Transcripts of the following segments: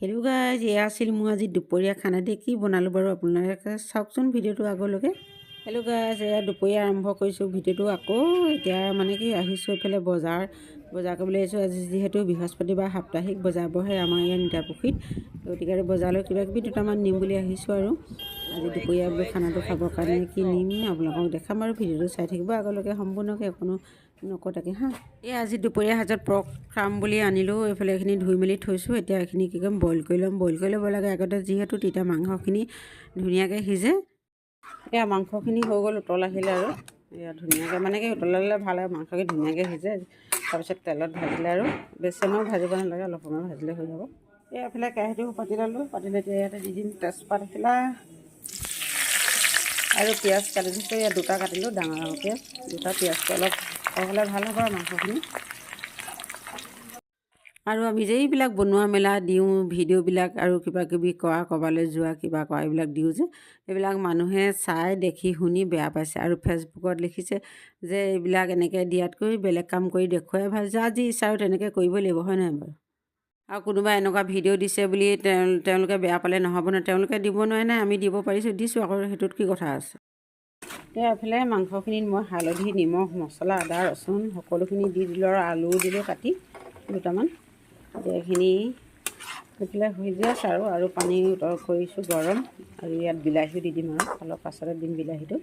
Hello guys এয়া আছিল মোৰ আজি দুপৰীয়া খানা দিয়ে কি বনালোঁ বাৰু আপোনালোকে চাওকচোন ভিডিঅ'টো আগলৈকে। হেল্ল' গাইজ এয়া দুপৰীয়া আৰম্ভ কৰিছোঁ ভিডিঅ'টো আকৌ এতিয়া মানে কি আহিছোঁ এইফালে বজাৰ। বজাৰ কৰিবলৈ আহিছোঁ আজি যিহেতু বৃহস্পতিবাৰ সাপ্তাহিক বজাৰ বহে আমাৰ ইয়াত নিতাপুখুৰীত। গতিকে আৰু বজাৰলৈ কিবা কিবি দুটামান নিম বুলি আহিছোঁ আৰু। আজি দুপৰীয়া বোলো খানাটো খাবৰ কাৰণে কি নিম আপোনালোকক দেখাম আৰু ভিডিঅ'টো চাই থাকিব আগলৈকে সম্পূৰ্ণকৈ অকণো নকটাকে হা? এই আজি দুপৰীয়া সাজত পৰ্ক খাম বুলি আনিলোঁ এইফালে এইখিনি ধুই মেলি থৈছোঁ এতিয়া এইখিনি কি কৰিম বইল কৰি ল'ম বইল কৰি ল'ব লাগে আগতে যিহেতু তেতিয়া মাংসখিনি ধুনীয়াকৈ সিজে এয়া মাংসখিনি হৈ গ'ল উতল আহিলে আৰু এয়া ধুনীয়াকৈ মানে কি উতলালে ভাল হয় মাংসখিনি ধুনীয়াকৈ সিজে তাৰপিছত তেলত ভাজিলে আৰু বেছি সময় ভাজিব নালাগে অলপ সময় ভাজিলে হৈ যাব এই এইফালে কেৰাহীটো পাতি ল'লোঁ পাতিলে এতিয়া ইয়াতে দি দিম তেজপাত এখিলা আৰু পিঁয়াজ কাটি দিছোঁ ইয়াত দুটা কাটিলোঁ ডাঙৰ ডাঙৰ পিঁয়াজ দুটা পিঁয়াজটো অলপ হ'লে ভাল হ'ব আৰু মাংসখিনি। আৰু আমি যে এইবিলাক বনোৱা মেলা দিওঁ ভিডিঅ'বিলাক আৰু কিবা কিবি কৰা ক'ৰবালৈ যোৱা কিবা কৰা এইবিলাক দিওঁ যে এইবিলাক মানুহে চাই দেখি শুনি বেয়া পাইছে। আৰু ফেচবুকত লিখিছে যে এইবিলাক এনেকৈ দিয়াতকৈ বেলেগ কাম কৰি দেখুৱাই ভাল যা যি ইচ্ছা আৰু তেনেকৈ কৰিবই লাগিব হয় নহয় বাৰু? আৰু কোনোবা এনেকুৱা ভিডিঅ' দিছে বুলি তেওঁ তেওঁলোকে বেয়া পালে নহ'ব নহয় তেওঁলোকে দিব নোৱাৰে নাই আমি দিব পাৰিছোঁ দিছোঁ আকৌ সেইটোত কি কথা আছে। এতিয়া এইফালে মাংসখিনিত মই হালধি নিমখ মছলা আদা ৰচুন সকলোখিনি দি দিলোঁ আৰু আলু দিলোঁ কাটি দুটামান। এইখিনি এইফালে সিজি আছে আৰু আৰু পানী উতল কৰিছোঁ গৰম। আৰু ইয়াত বিলাহীও দি দিম আৰু অলপ পাছতে দিম বিলাহীটো।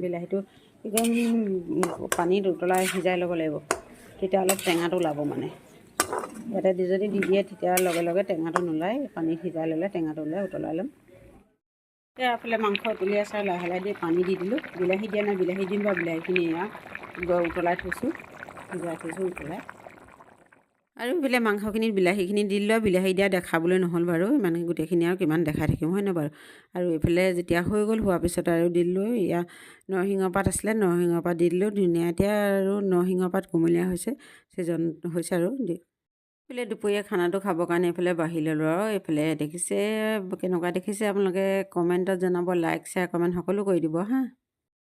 বিলাহীটো একদম পানীত উতলাই সিজাই ল'ব লাগিব তেতিয়া অলপ টেঙাটো ওলাব মানে। ইয়াতে দি যদি দি দিয়ে তেতিয়া লগে লগে টেঙাটো নোলায় পানীত সিজাই ল'লে টেঙাটো ওলাই উতলাই ল'ম। এতিয়া এফালে মাংস উতলি আছে লাহে লাহে দি পানী দি দিলোঁ। বিলাহী দিয়া নাই বিলাহী দিম বা বিলাহীখিনি এয়া উতলাই থৈছোঁ সিজাই থৈছোঁ উতলাই। আৰু এইফালে মাংসখিনিত বিলাহীখিনি দি দিলোঁ বিলাহী দিয়া দেখাবলৈ নহ'ল বাৰু ইমান গোটেইখিনি আৰু কিমান দেখাই থাকিম হয় নহয় বাৰু? আৰু এইফালে যেতিয়া হৈ গ'ল হোৱাৰ পিছত আৰু দিলোঁ এয়া নৰসিংহ পাত আছিলে নৰসিংহ পাত দি দিলোঁ ধুনীয়া এতিয়া আৰু নৰসিংহ পাত কুমলীয়া হৈছে ছিজন হৈছে আৰু দি এইফালে দুপৰীয়া খানাটো খাবৰ কাৰণে এইফালে বাঢ়ি ল'লোঁ আৰু এইফালে দেখিছে কেনেকুৱা দেখিছে আপোনালোকে কমেণ্টত জনাব লাইক শ্বেয়াৰ কমেণ্ট সকলো কৰি দিব হা।